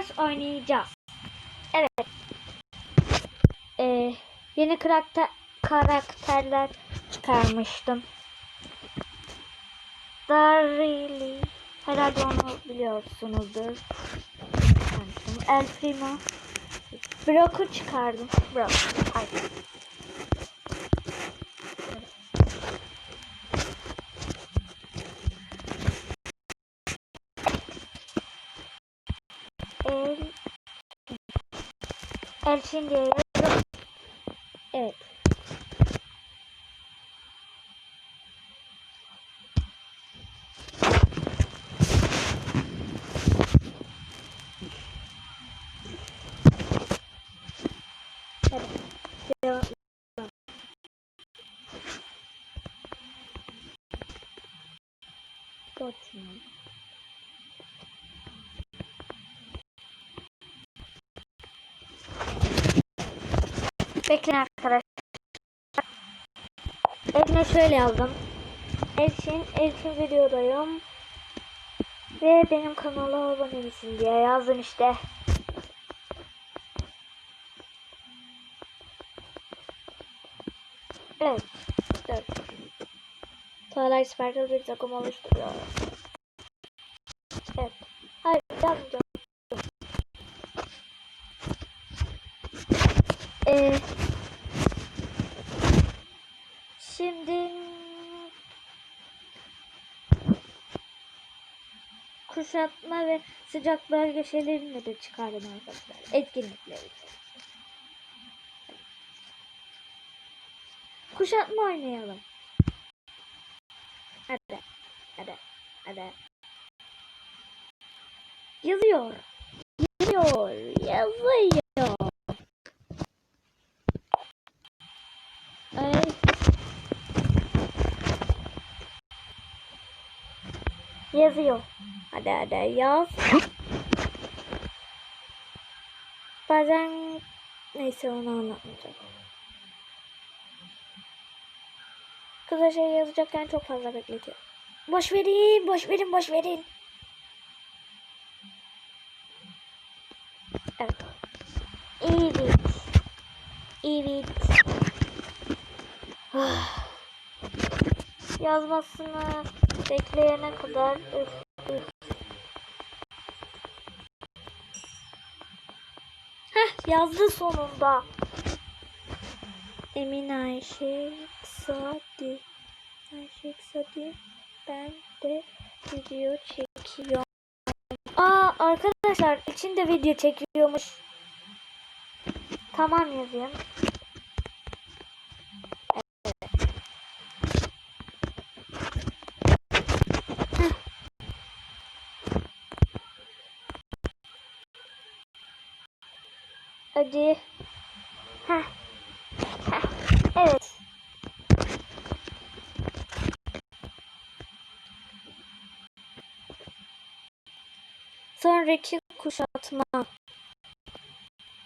Stars oynayacağız. Evet. Ee, yeni karakter karakterler çıkarmıştım. Darili. Herhalde onu biliyorsunuzdur. El Primo. Brock'u çıkardım. Brock. Ay. El Elçin diye yazıp Evet. Bekleyin arkadaşlar. Eline şöyle yazdım. Elçin, Elçin videodayım. Ve benim kanala abone misin diye yazdım işte. Evet. Evet. Twilight Sparkle bir takım oluşturuyor. Evet. Hayır yazmayacağım. Ee, şimdi kuşatma ve sıcak bölge şeylerini de çıkardım arkadaşlar. Etkinlikleri. Kuşatma oynayalım. Hadi. Hadi. Hadi. Yazıyor. Yazıyor. Yazıyor. Ay. Yazıyor. Hadi hadi yaz. Bazen neyse onu anlatmayacağım. Kıza şey yazacakken çok fazla bekletiyor. Boş verin, boş verin, boş verin. Evet. Evet. Evet. Ah. Yazmasını bekleyene kadar üf, yazdı sonunda. Emin Ayşe Sadi. Ayşe Sadi. Ben de video çekiyorum. Aa arkadaşlar içinde video çekiyormuş. Tamam yazayım. Hadi. Heh. Heh. Evet. Sonraki kuşatma.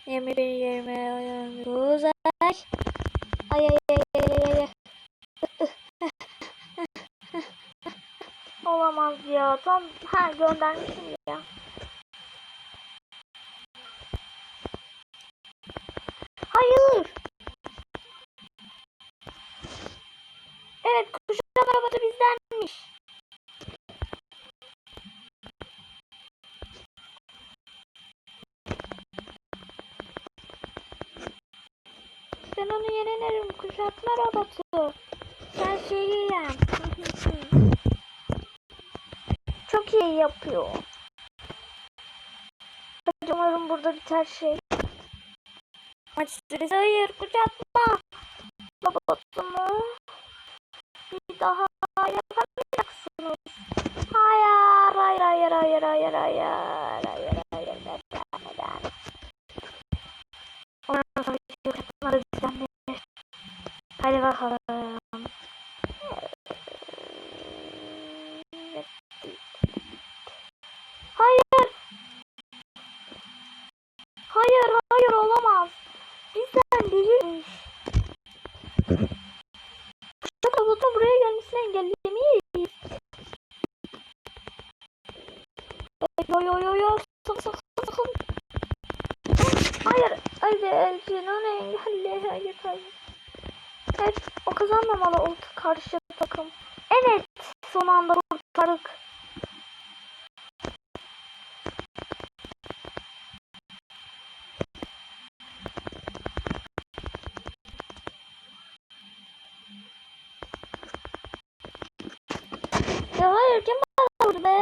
21 29 ay. Ay ay ay ay ay. ay. Olamaz ya. Tam ha göndermişim ya. Hayır. Evet kuşatma robotu bizdenmiş. Ben onu yenelerim kuşatma robotu. Sen şeyi yen. Çok iyi yapıyor. Hadi umarım burada biter şey. Maç süresi hayır kuşatma. Robotumu bir daha yapamayacaksınız. Hayır, hayır, hayır, hayır, hayır, hayır, hayır, hayır, neden, neden? Ondan sonra bir şey yapmadı bizden Hadi bakalım. Hayır. Hayır, hayır olamaz. Bizden değilmiş. Kuşak robotun buraya gelmesini engellemeyiz. Yo yo yo yo. Sakın sakın sakın. Hadi Elçin onu engelle. Hayır hayır. Evet o kazanmamalı oldu karşı takım. Evet son anda kurtardık. Ya hayır kim vurdu be?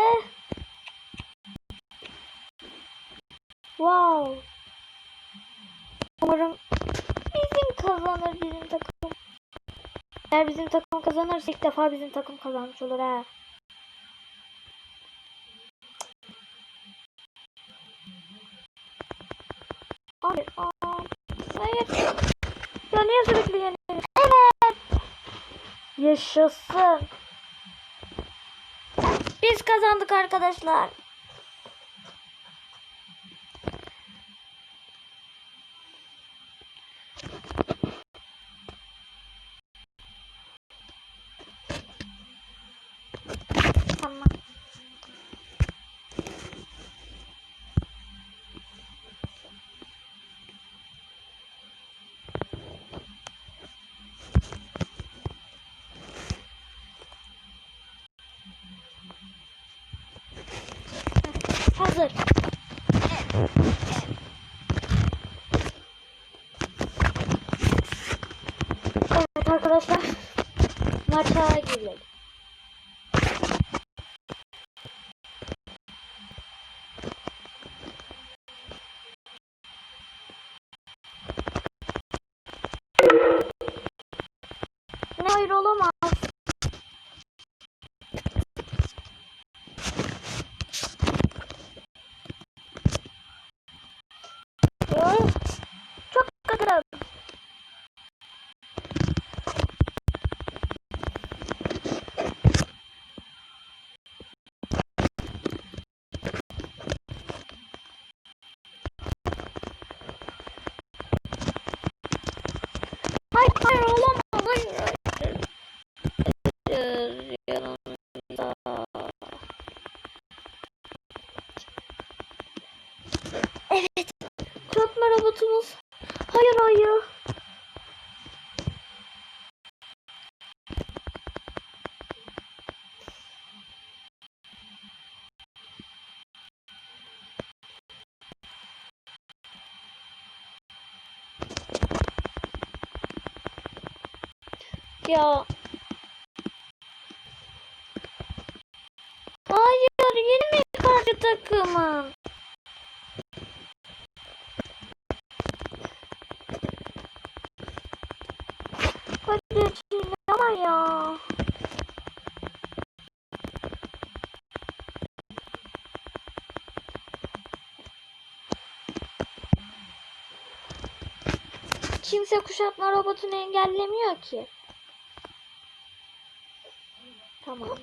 Wow. Umarım bizim kazanır bizim takım. Eğer bizim takım kazanırsa ilk defa bizim takım kazanmış olur ha. Hayır. Aa, hayır. Ya niye sürekli yeniyorum? Evet. Yaşasın. Biz kazandık arkadaşlar. Tamam. Hazır. Evet arkadaşlar. Maça girelim. Ne hayır olamaz. Ya, Çok kötü. Hayır, hayır olamaz. Hayır, hayır. Hayır, yanımda. Evet. Korkma robotumuz. Hayır hayır. Ya. Hayır yeni mi karşı takımın? Hadi ama ya. Kimse kuşatma robotunu engellemiyor ki. Tamam.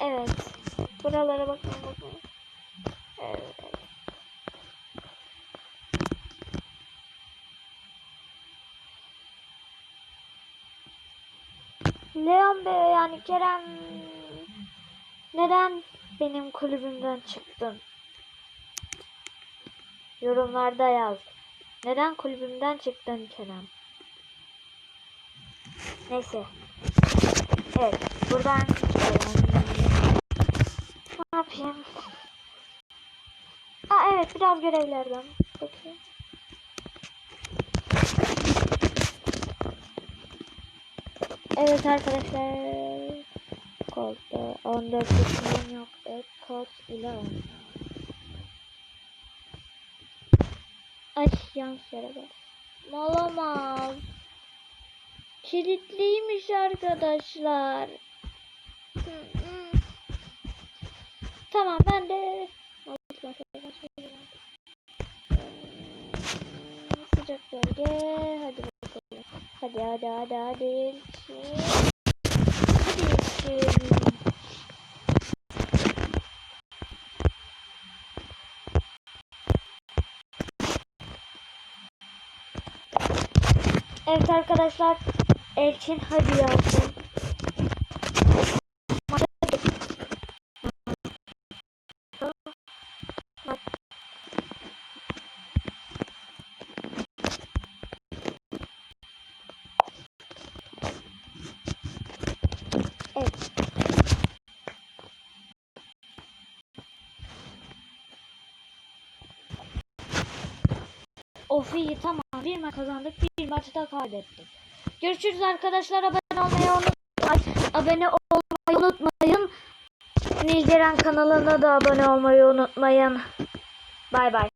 Evet. Buralara bakın bakın. Evet. Leon Bey yani Kerem neden benim kulübümden çıktın? Yorumlarda yaz. Neden kulübümden çıktın Kerem? Neyse. Evet. Buradan ne yapayım? Aa evet biraz görevlerden. Bakayım. Evet arkadaşlar. Kodda 14 yaşından yok. Evet kod ile oynuyor. Ay yanlış yere bas. Olamaz. Kilitliymiş arkadaşlar. Tamam ben de sıcak bölge hadi bakalım. Hadi hadi hadi hadi. Elçin. Hadi Evet arkadaşlar Elçin hadi yazdım. Evet. Of iyi tamam. Bir mi kazandık bir maçta kaybettik. Görüşürüz arkadaşlar. Abone olmayı unutmayın. Abone olmayı unutmayın. Nilceren kanalına da abone olmayı unutmayın. Bay bay.